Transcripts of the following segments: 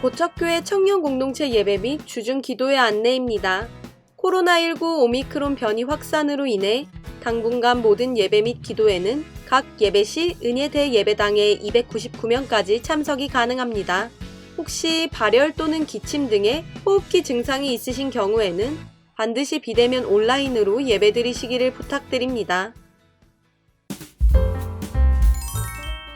고척교회 청년 공동체 예배 및 주중 기도의 안내입니다. 코로나19 오미크론 변이 확산으로 인해 당분간 모든 예배 및 기도에는 각 예배 시 은혜대 예배당에 299명까지 참석이 가능합니다. 혹시 발열 또는 기침 등의 호흡기 증상이 있으신 경우에는 반드시 비대면 온라인으로 예배드리시기를 부탁드립니다.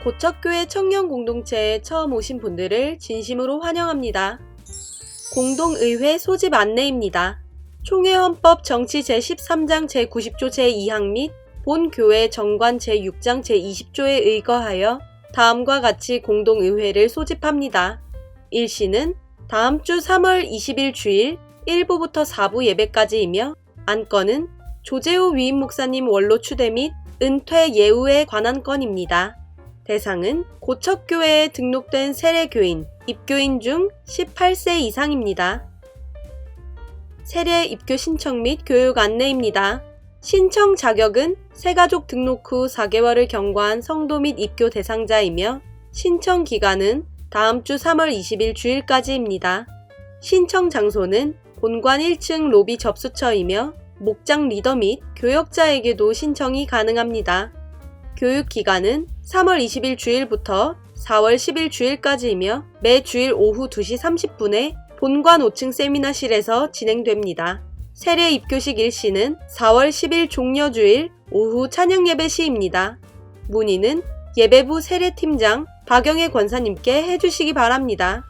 고척교회 청년 공동체에 처음 오신 분들을 진심으로 환영합니다. 공동의회 소집 안내입니다. 총회헌법 정치 제13장 제90조 제2항 및 본교회 정관 제6장 제20조에 의거하여 다음과 같이 공동의회를 소집합니다. 1시는 다음 주 3월 20일 주일 1부부터 4부 예배까지이며 안건은 조재호 위임 목사님 원로 추대 및 은퇴 예우에 관한 건입니다. 대상은 고척교회에 등록된 세례교인, 입교인 중 18세 이상입니다. 세례 입교 신청 및 교육 안내입니다. 신청 자격은 새가족 등록 후 4개월을 경과한 성도 및 입교 대상자이며 신청 기간은 다음 주 3월 20일 주일까지입니다. 신청 장소는 본관 1층 로비 접수처이며 목장 리더 및 교역자에게도 신청이 가능합니다. 교육 기간은 3월 20일 주일부터 4월 10일 주일까지이며 매 주일 오후 2시 30분에 본관 5층 세미나실에서 진행됩니다. 세례 입교식 일시는 4월 10일 종려 주일 오후 찬양 예배 시입니다. 문의는 예배부 세례팀장 박영애 권사님께 해주시기 바랍니다.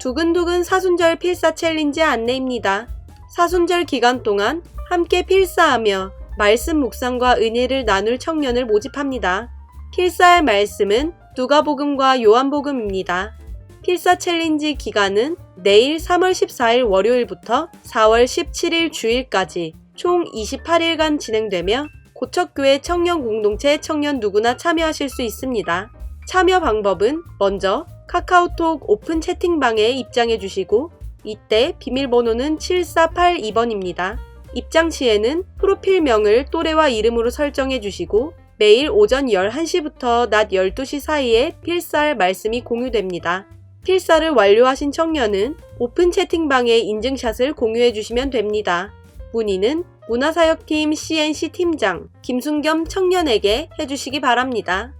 두근두근 사순절 필사 챌린지 안내입니다. 사순절 기간 동안 함께 필사하며 말씀 묵상과 은혜를 나눌 청년을 모집합니다. 필사할 말씀은 누가복음과 요한복음입니다. 필사 챌린지 기간은 내일 3월 14일 월요일부터 4월 17일 주일까지 총 28일간 진행되며 고척교회 청년 공동체 청년 누구나 참여하실 수 있습니다. 참여 방법은 먼저 카카오톡 오픈 채팅방에 입장해 주시고 이때 비밀번호는 7482번입니다. 입장 시에는 프로필명을 또래와 이름으로 설정해 주시고 매일 오전 11시부터 낮 12시 사이에 필사할 말씀이 공유됩니다. 필사를 완료하신 청년은 오픈 채팅방에 인증샷을 공유해 주시면 됩니다. 문의는 문화사역팀 CNC 팀장 김순겸 청년에게 해주시기 바랍니다.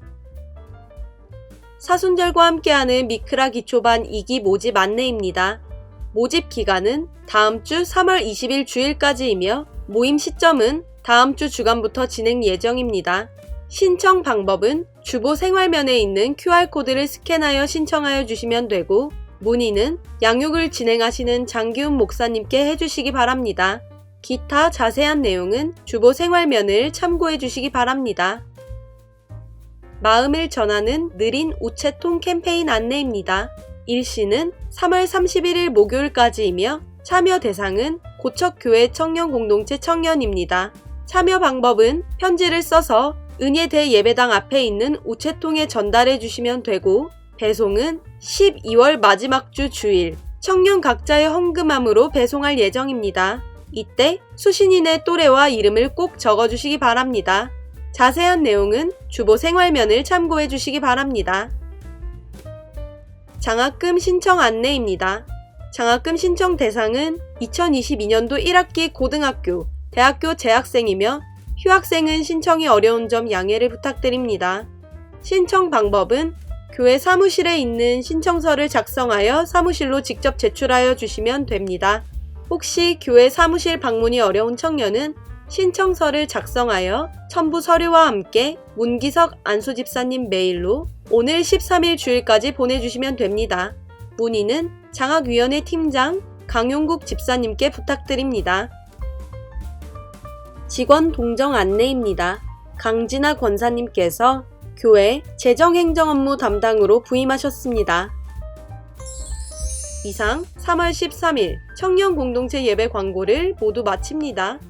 사순절과 함께하는 미크라 기초반 2기 모집 안내입니다. 모집 기간은 다음 주 3월 20일 주일까지이며 모임 시점은 다음 주 주간부터 진행 예정입니다. 신청 방법은 주보 생활면에 있는 QR코드를 스캔하여 신청하여 주시면 되고 문의는 양육을 진행하시는 장기훈 목사님께 해주시기 바랍니다. 기타 자세한 내용은 주보 생활면을 참고해 주시기 바랍니다. 마음을 전하는 느린 우체통 캠페인 안내입니다. 일시는 3월 31일 목요일까지이며 참여 대상은 고척교회 청년공동체 청년입니다. 참여 방법은 편지를 써서 은혜대 예배당 앞에 있는 우체통에 전달해 주시면 되고 배송은 12월 마지막 주 주일 청년 각자의 헌금함으로 배송할 예정입니다. 이때 수신인의 또래와 이름을 꼭 적어주시기 바랍니다. 자세한 내용은 주보 생활면을 참고해 주시기 바랍니다. 장학금 신청 안내입니다. 장학금 신청 대상은 2022년도 1학기 고등학교, 대학교 재학생이며 휴학생은 신청이 어려운 점 양해를 부탁드립니다. 신청 방법은 교회 사무실에 있는 신청서를 작성하여 사무실로 직접 제출하여 주시면 됩니다. 혹시 교회 사무실 방문이 어려운 청년은 신청서를 작성하여 첨부 서류와 함께 문기석 안수집사님 메일로 오늘 13일 주일까지 보내주시면 됩니다. 문의는 장학위원회 팀장 강용국 집사님께 부탁드립니다. 직원 동정 안내입니다. 강진아 권사님께서 교회 재정행정 업무 담당으로 부임하셨습니다. 이상 3월 13일 청년 공동체 예배 광고를 모두 마칩니다.